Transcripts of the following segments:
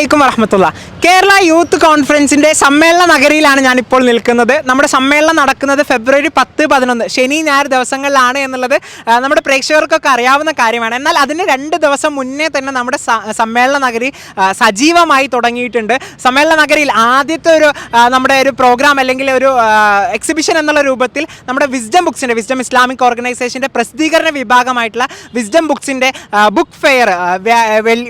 വലൈക്കും വറഹമത്തുള്ള കേരള യൂത്ത് കോൺഫറൻസിന്റെ സമ്മേളന നഗരിയിലാണ് ഞാനിപ്പോൾ നിൽക്കുന്നത്. നമ്മുടെ സമ്മേളനം നടക്കുന്നത് ഫെബ്രുവരി പത്ത് പതിനൊന്ന്. ശനി ഞായർ ദിവസങ്ങളിലാണ് എന്നുള്ളത് നമ്മുടെ പ്രേക്ഷകർക്കൊക്കെ അറിയാവുന്ന കാര്യമാണ്. എന്നാൽ അതിന് രണ്ട് ദിവസം മുന്നേ തന്നെ നമ്മുടെ സമ്മേളന നഗരി സജീവമായി തുടങ്ങിയിട്ടുണ്ട്. സമ്മേളന നഗരിയിൽ ആദ്യത്തെ ഒരു നമ്മുടെ ഒരു പ്രോഗ്രാം അല്ലെങ്കിൽ ഒരു എക്സിബിഷൻ എന്നുള്ള രൂപത്തിൽ നമ്മുടെ വിസ്ഡം ബുക്സിന്റെ വിസ്ഡം ഇസ്ലാമിക് ഓർഗനൈസേഷന്റെ പ്രസിദ്ധീകരണ വിഭാഗമായിട്ടുള്ള വിസ്ഡം ബുക്സിന്റെ ബുക്ക് ഫെയർ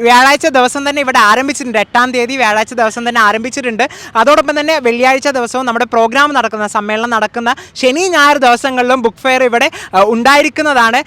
വ്യാഴാഴ്ച ദിവസം തന്നെ ഇവിടെ ആരംഭിച്ചിട്ടുണ്ട്. എട്ടാം തീയതി വ്യാഴാഴ്ച ദിവസം തന്നെ ആരംഭിച്ചിട്ടുണ്ട്. അതോടൊപ്പം തന്നെ വെള്ളിയാഴ്ച ദിവസവും നമ്മുടെ പ്രോഗ്രാം നടക്കുന്ന സമ്മേളനം നടക്കുന്ന ശനി ഞായർ ദിവസങ്ങളിലും ബുക്ക് ഫെയർ ഇവിടെ ഉണ്ടായിരിക്കുന്നതാണ്.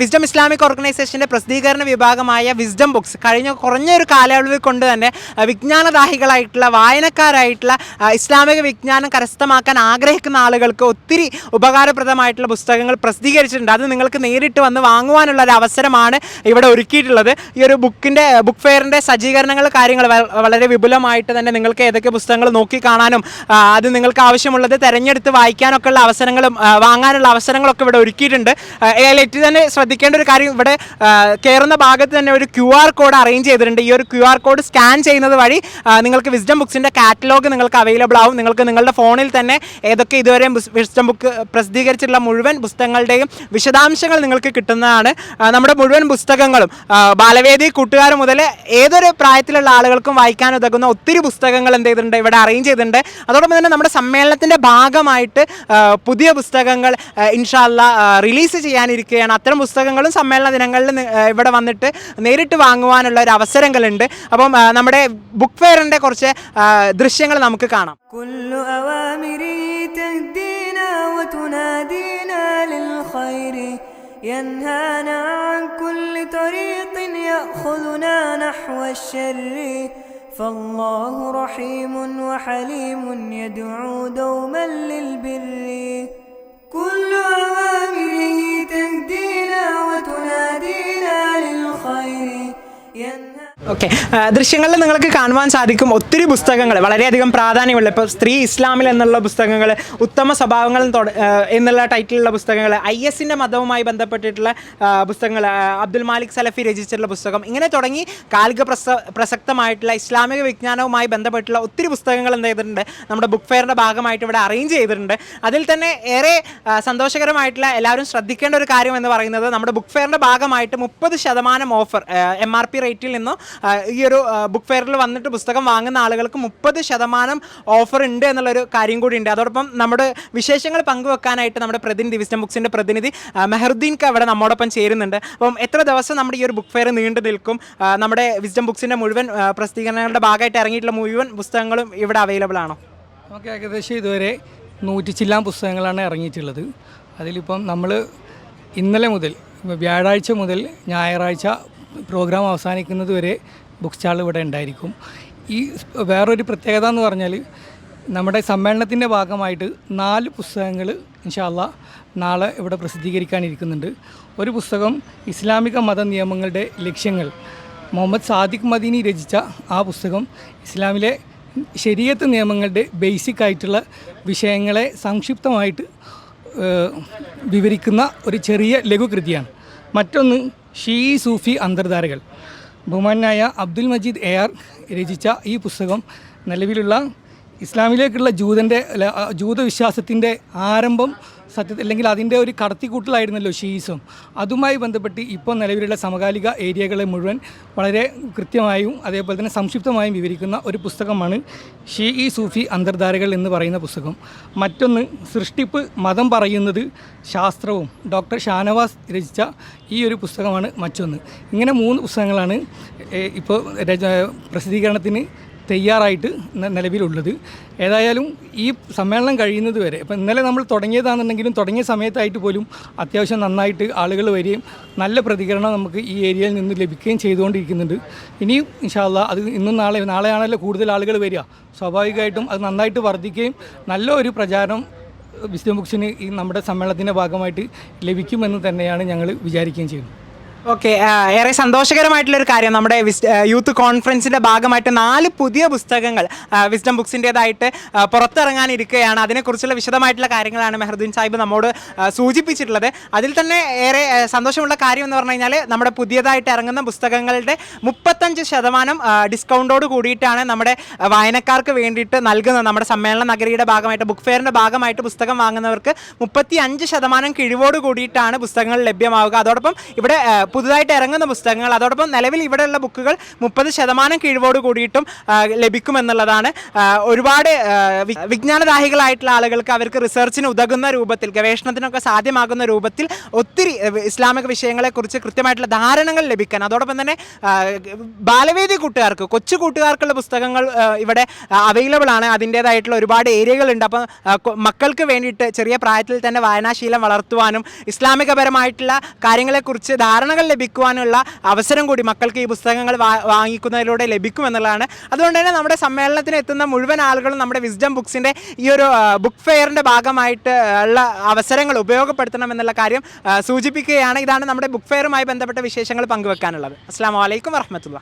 വിസ്ഡം ഇസ്ലാമിക് ഓർഗനൈസേഷന്റെ പ്രസിദ്ധീകരണ വിഭാഗമായ വിസ്ഡം ബുക്സ് കഴിഞ്ഞ കുറഞ്ഞൊരു കാലയളവിൽ കൊണ്ട് തന്നെ വിജ്ഞാനദാഹികളായിട്ടുള്ള വായനക്കാരായിട്ടുള്ള ഇസ്ലാമിക വിജ്ഞാനം കരസ്ഥമാക്കാൻ ആഗ്രഹിക്കുന്ന ആളുകൾക്ക് ഒത്തിരി ഉപകാരപ്രദമായിട്ടുള്ള പുസ്തകങ്ങൾ പ്രസിദ്ധീകരിച്ചിട്ടുണ്ട്. അത് നിങ്ങൾക്ക് നേരിട്ട് വന്ന് വാങ്ങുവാനുള്ള ഒരു അവസരമാണ് ഇവിടെ ഒരുക്കിയിട്ടുള്ളത്. ഈ ഒരു ബുക്കിന്റെ ബുക്ക് ഫെയറിന്റെ സജ്ജീകരണങ്ങൾ കാര്യങ്ങൾ വളരെ വളരെ വിപുലമായിട്ട് തന്നെ നിങ്ങൾക്ക് ഏതൊക്കെ പുസ്തകങ്ങൾ നോക്കി കാണാനും അത് നിങ്ങൾക്ക് ആവശ്യമുള്ളത് തിരഞ്ഞെടുത്ത് വായിക്കാനൊക്കെ ഉള്ള അവസരങ്ങളും വാങ്ങാനുള്ള അവസരങ്ങളൊക്കെ ഇവിടെ ഒരുക്കിയിട്ടുണ്ട്. ഏറ്റവും തന്നെ ശ്രദ്ധിക്കേണ്ട ഒരു കാര്യം ഇവിടെ കയറുന്ന ഭാഗത്ത് തന്നെ ഒരു ക്യു ആർ കോഡ് അറേഞ്ച് ചെയ്തിട്ടുണ്ട്. ഈ ഒരു ക്യു ആർ കോഡ് സ്കാൻ ചെയ്യുന്നത് വഴി നിങ്ങൾക്ക് വിസ്ഡം ബുക്സിന്റെ കാറ്റലോഗ് നിങ്ങൾക്ക് അവൈലബിൾ ആവും. നിങ്ങൾക്ക് നിങ്ങളുടെ ഫോണിൽ തന്നെ ഏതൊക്കെ ഇതുവരെ വിസ്ഡം ബുക്ക് പ്രസിദ്ധീകരിച്ചിട്ടുള്ള മുഴുവൻ പുസ്തകങ്ങളുടെയും വിശദാംശങ്ങൾ നിങ്ങൾക്ക് കിട്ടുന്നതാണ്. നമ്മുടെ മുഴുവൻ പുസ്തകങ്ങളും ബാലവേദി കൂട്ടുകാർ മുതൽ ഏതൊരു പ്രായത്തിലുള്ള ആളുകൾക്കും വായിക്കാൻ ഉതകുന്ന ഒത്തിരി പുസ്തകങ്ങൾ എന്ത് ചെയ്തിട്ടുണ്ട് ഇവിടെ അറേഞ്ച് ചെയ്തിട്ടുണ്ട് അതോടൊപ്പം തന്നെ നമ്മുടെ സമ്മേളനത്തിൻ്റെ ഭാഗമായിട്ട് ആ, പുതിയ പുസ്തകങ്ങൾ ഇൻഷാല്ല റിലീസ് ചെയ്യാനിരിക്കുകയാണ് അത്തരം പുസ്തകങ്ങളും സമ്മേളന ദിനങ്ങളിൽ നി- ആ, ഇവിടെ വന്നിട്ട് നേരിട്ട് വാങ്ങുവാനുള്ള ഒരു അവസരങ്ങളുണ്ട് അപ്പം ആ, നമ്മുടെ ബുക്ക് ഫെയറിൻ്റെ കുറച്ച് ആ, ദൃശ്യങ്ങൾ നമുക്ക് കാണാം كل أوامره تهدينا وتنادينا للخير ينهانا عن كل طريق يأخذنا نحو الشر فالله رحيم وحليم يدعو دوما للبر ഓക്കെ ദൃശ്യങ്ങളിൽ നിങ്ങൾക്ക് കാണുവാൻ സാധിക്കും ഒത്തിരി പുസ്തകങ്ങൾ വളരെയധികം പ്രാധാന്യമുള്ള ഇപ്പോൾ സ്ത്രീ ഇസ്ലാമിൽ എന്നുള്ള പുസ്തകങ്ങൾ ഉത്തമ സ്വഭാവങ്ങൾ എന്നുള്ള ടൈറ്റിലുള്ള പുസ്തകങ്ങൾ ഐ എസിന്റെ മതവുമായി ബന്ധപ്പെട്ടിട്ടുള്ള പുസ്തകങ്ങൾ അബ്ദുൽ മാലിക് സലഫി രചിച്ചിട്ടുള്ള പുസ്തകം ഇങ്ങനെ തുടങ്ങി കാലിക പ്രസ പ്രസക്തമായിട്ടുള്ള ഇസ്ലാമിക വിജ്ഞാനവുമായി ബന്ധപ്പെട്ടുള്ള ഒത്തിരി പുസ്തകങ്ങൾ എന്ത് ചെയ്തിട്ടുണ്ട് നമ്മുടെ ബുക്ക് ഫെയറിന്റെ ഭാഗമായിട്ട് ഇവിടെ അറേഞ്ച് ചെയ്തിട്ടുണ്ട്. അതിൽ തന്നെ ഏറെ സന്തോഷകരമായിട്ടുള്ള എല്ലാവരും ശ്രദ്ധിക്കേണ്ട ഒരു കാര്യം എന്ന് പറയുന്നത് നമ്മുടെ ബുക്ക് ഫെയറിന്റെ ഭാഗമായിട്ട് മുപ്പത് ശതമാനം ഓഫർ എം ആർ പി റേറ്റിൽ നിന്നും ഈ ഒരു ബുക്ക് ഫെയറിൽ വന്നിട്ട് പുസ്തകം വാങ്ങുന്ന ആളുകൾക്ക് മുപ്പത് ശതമാനം ഓഫർ ഉണ്ട് എന്നുള്ളൊരു കാര്യം കൂടി ഉണ്ട് അതോടൊപ്പം നമ്മുടെ വിശേഷങ്ങൾ പങ്കുവെക്കാനായിട്ട് നമ്മുടെ പ്രതിനിധി വിസ്റ്റം ബുക്സിന്റെ പ്രതിനിധി മെഹറുദ്ദീൻ ക ഇവിടെ നമ്മോടൊപ്പം ചേരുന്നുണ്ട്. അപ്പം എത്ര ദിവസം നമ്മുടെ ഈ ഒരു ബുക്ക് ഫെയർ നീണ്ടു നിൽക്കും? നമ്മുടെ വിസ്റ്റം ബുക്സിന്റെ മുഴുവൻ പ്രസിദ്ധീകരണങ്ങളുടെ ഭാഗമായിട്ട് ഇറങ്ങിയിട്ടുള്ള മുഴുവൻ പുസ്തകങ്ങളും ഇവിടെ അവൈലബിൾ ആണോ? നമുക്ക് ഏകദേശം ഇതുവരെ നൂറ്റി ചില്ലാം പുസ്തകങ്ങളാണ് ഇറങ്ങിയിട്ടുള്ളത്. അതിലിപ്പം നമ്മൾ ഇന്നലെ മുതൽ വ്യാഴാഴ്ച മുതൽ ഞായറാഴ്ച പ്രോഗ്രാം അവസാനിക്കുന്നത് വരെ ബുക്ക് സ്റ്റാൾ ഇവിടെ ഉണ്ടായിരിക്കും. ഈ വേറൊരു പ്രത്യേകത എന്ന് പറഞ്ഞാൽ നമ്മുടെ സമ്മേളനത്തിന്റെ ഭാഗമായിട്ട് നാല് പുസ്തകങ്ങൾ ഇൻഷാല്ല നാളെ ഇവിടെ പ്രസിദ്ധീകരിക്കാനിരിക്കുന്നുണ്ട്. ഒരു പുസ്തകം ഇസ്ലാമിക മത നിയമങ്ങളുടെ ലക്ഷ്യങ്ങൾ. മുഹമ്മദ് സാദിഖ് മദീനി രചിച്ച ആ പുസ്തകം ഇസ്ലാമിലെ ശരീരത്ത് നിയമങ്ങളുടെ ബേസിക് ആയിട്ടുള്ള വിഷയങ്ങളെ സംക്ഷിപ്തമായിട്ട് വിവരിക്കുന്ന ഒരു ചെറിയ ലഘുകൃതിയാണ്. മറ്റൊന്ന് ഷീ സൂഫി അന്തർധാരകൾ. ബഹുമാനായ അബ്ദുൽ മജീദ് എ ആർ രചിച്ച ഈ പുസ്തകം നിലവിലുള്ള ഇസ്ലാമിലേക്കുള്ള ജൂതന്റെ ജൂതവിശ്വാസത്തിന്റെ ആരംഭം സത്യത്തിൽ അല്ലെങ്കിൽ അതിന്റെ ഒരു കടത്തിക്കൂട്ടലായിരുന്നല്ലോ ഷീസും. അതുമായി ബന്ധപ്പെട്ട് ഇപ്പോൾ നിലവിലുള്ള സമകാലിക ഏരിയകളെ മുഴുവൻ വളരെ കൃത്യമായും അതേപോലെ തന്നെ സംക്ഷിപ്തമായും വിവരിക്കുന്ന ഒരു പുസ്തകമാണ് ഷീ ഇ സൂഫി അന്തർധാരകൾ എന്ന് പറയുന്ന പുസ്തകം. മറ്റൊന്ന് സൃഷ്ടിപ്പ് മതം പറയുന്നത് ശാസ്ത്രവും ഡോക്ടർ ഷാനവാസ് രചിച്ച ഈ ഒരു പുസ്തകമാണ് മറ്റൊന്ന്. ഇങ്ങനെ മൂന്ന് പുസ്തകങ്ങളാണ് ഇപ്പോൾ പ്രസിദ്ധീകരണത്തിന് തയ്യാറായിട്ട് നിലവിലുള്ളത്. ഏതായാലും ഈ സമ്മേളനം കഴിയുന്നത് വരെ ഇപ്പം ഇന്നലെ നമ്മൾ തുടങ്ങിയതാണെന്നുണ്ടെങ്കിലും തുടങ്ങിയ സമയത്തായിട്ട് പോലും അത്യാവശ്യം നന്നായിട്ട് ആളുകൾ വരികയും നല്ല പ്രതികരണം നമുക്ക് ഈ ഏരിയയിൽ നിന്ന് ലഭിക്കുകയും ചെയ്തുകൊണ്ടിരിക്കുന്നുണ്ട്. ഇനിയും ഇൻഷാല്ല അത് ഇന്നും നാളെ നാളെയാണല്ലോ കൂടുതൽ ആളുകൾ വരിക. സ്വാഭാവികമായിട്ടും അത് നന്നായിട്ട് വർദ്ധിക്കുകയും നല്ല ഒരു പ്രചാരണം വിസ്ഡം ബുക്സിന് ഈ നമ്മുടെ സമ്മേളനത്തിന്റെ ഭാഗമായിട്ട് ലഭിക്കുമെന്ന് തന്നെയാണ് ഞങ്ങൾ വിചാരിക്കുകയും ചെയ്യുന്നത്. ഓക്കെ ഏറെ സന്തോഷകരമായിട്ടുള്ള ഒരു കാര്യം നമ്മുടെ യൂത്ത് കോൺഫറൻസിന്റെ ഭാഗമായിട്ട് നാല് പുതിയ പുസ്തകങ്ങൾ വിസ്ഡം ബുക്സിന്റെതായിട്ട് പുറത്തിറങ്ങാനിരിക്കുകയാണ്. അതിനെക്കുറിച്ചുള്ള വിശദമായിട്ടുള്ള കാര്യങ്ങളാണ് മെഹറുദ്ദീൻ സാഹിബ് നമ്മോട് സൂചിപ്പിച്ചിട്ടുള്ളത്. അതിൽ തന്നെ ഏറെ സന്തോഷമുള്ള കാര്യം എന്ന് പറഞ്ഞു കഴിഞ്ഞാൽ നമ്മുടെ പുതിയതായിട്ട് ഇറങ്ങുന്ന പുസ്തകങ്ങളുടെ മുപ്പത്തഞ്ച് ശതമാനം ഡിസ്കൗണ്ടോട് കൂടിയിട്ടാണ് നമ്മുടെ വായനക്കാർക്ക് വേണ്ടിയിട്ട് നൽകുന്നത്. നമ്മുടെ സമ്മേളന നഗരിയുടെ ഭാഗമായിട്ട് ബുക്ക് ഫെയറിന്റെ ഭാഗമായിട്ട് പുസ്തകം വാങ്ങുന്നവർക്ക് മുപ്പത്തി അഞ്ച് ശതമാനം കിഴിവോട് കൂടിയിട്ടാണ് പുസ്തകങ്ങൾ ലഭ്യമാവുക. അതോടൊപ്പം ഇവിടെ പുതുതായിട്ട് ഇറങ്ങുന്ന പുസ്തകങ്ങൾ അതോടൊപ്പം നിലവിൽ ഇവിടെയുള്ള ബുക്കുകൾ മുപ്പത് ശതമാനം കിഴിവോട് കൂടിയിട്ടും ലഭിക്കുമെന്നുള്ളതാണ്. ഒരുപാട് വിജ്ഞാനദാഹികളായിട്ടുള്ള ആളുകൾക്ക് അവർക്ക് റിസർച്ചിന് ഉതകുന്ന രൂപത്തിൽ ഗവേഷണത്തിനൊക്കെ സാധ്യമാകുന്ന രൂപത്തിൽ ഒത്തിരി ഇസ്ലാമിക വിഷയങ്ങളെക്കുറിച്ച് കൃത്യമായിട്ടുള്ള ധാരണകൾ ലഭിക്കാൻ അതോടൊപ്പം തന്നെ ബാലവേദി കൂട്ടുകാർക്ക് കൊച്ചു കൂട്ടുകാർക്കുള്ള പുസ്തകങ്ങൾ ഇവിടെ അവൈലബിൾ ആണ്. അതിന്റേതായിട്ടുള്ള ഒരുപാട് ഏരിയകളുണ്ട്. അപ്പം മക്കൾക്ക് വേണ്ടിയിട്ട് ചെറിയ പ്രായത്തിൽ തന്നെ വായനാശീലം വളർത്തുവാനും ഇസ്ലാമികപരമായിട്ടുള്ള കാര്യങ്ങളെക്കുറിച്ച് ധാരണകൾ ലഭിക്കുവാനുള്ള അവസരം കൂടി മക്കൾക്ക് ഈ പുസ്തകങ്ങൾ വാങ്ങിക്കുന്നതിലൂടെ ലഭിക്കുമെന്നുള്ളതാണ് അതുകൊണ്ട് തന്നെ നമ്മുടെ സമ്മേളനത്തിന് എത്തുന്ന മുഴുവൻ ആളുകളും നമ്മുടെ വിസ്ഡം ബുക്സിന്റെ ഈ ഒരു ബുക്ക് ഫെയറിന്റെ ഭാഗമായിട്ട് ഉള്ള അവസരങ്ങൾ ഉപയോഗപ്പെടുത്തണം എന്നുള്ള കാര്യം സൂചിപ്പിക്കുകയാണ്. ഇതാണ് നമ്മുടെ ബുക്ക് ഫെയറുമായി ബന്ധപ്പെട്ട വിശേഷങ്ങൾ പങ്കുവെക്കാനുള്ളത്. അസ്സാം വലൈക്കും വറഹമത്തുള്ള